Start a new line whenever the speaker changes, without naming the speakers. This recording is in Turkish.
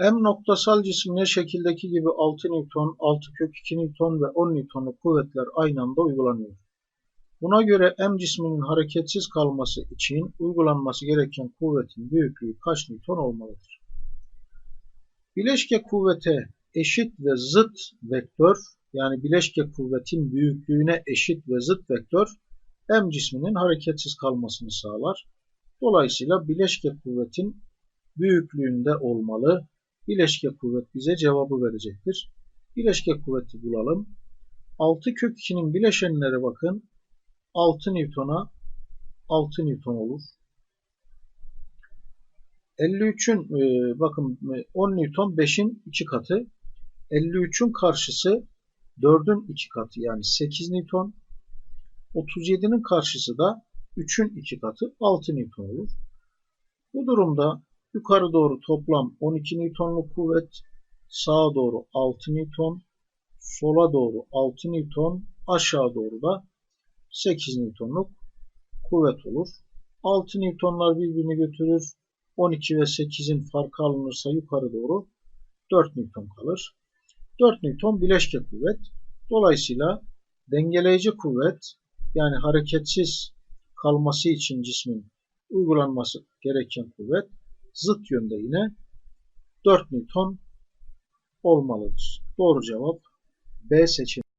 M noktasal cismine şekildeki gibi 6 Newton, 6 kök 2 Newton ve 10 Newton'luk kuvvetler aynı anda uygulanıyor. Buna göre M cisminin hareketsiz kalması için uygulanması gereken kuvvetin büyüklüğü kaç Newton olmalıdır? Bileşke kuvvete eşit ve zıt vektör yani bileşke kuvvetin büyüklüğüne eşit ve zıt vektör M cisminin hareketsiz kalmasını sağlar. Dolayısıyla bileşke kuvvetin büyüklüğünde olmalı. Bileşke kuvvet bize cevabı verecektir. Bileşke kuvveti bulalım. 6 kök 2'nin bileşenleri bakın. 6 Newton'a 6 Newton olur. 53'ün e, bakın 10 Newton 5'in 2 katı. 53'ün karşısı 4'ün 2 katı yani 8 Newton. 37'nin karşısı da 3'ün 2 katı 6 Newton olur. Bu durumda yukarı doğru toplam 12 Newton'luk kuvvet, sağa doğru 6 Newton, sola doğru 6 Newton, aşağı doğru da 8 Newton'luk kuvvet olur. 6 Newton'lar birbirini götürür. 12 ve 8'in farkı alınırsa yukarı doğru 4 Newton kalır. 4 Newton bileşke kuvvet. Dolayısıyla dengeleyici kuvvet yani hareketsiz kalması için cismin uygulanması gereken kuvvet zıt yönde yine 4 Newton olmalıdır. Doğru cevap B seçeneği.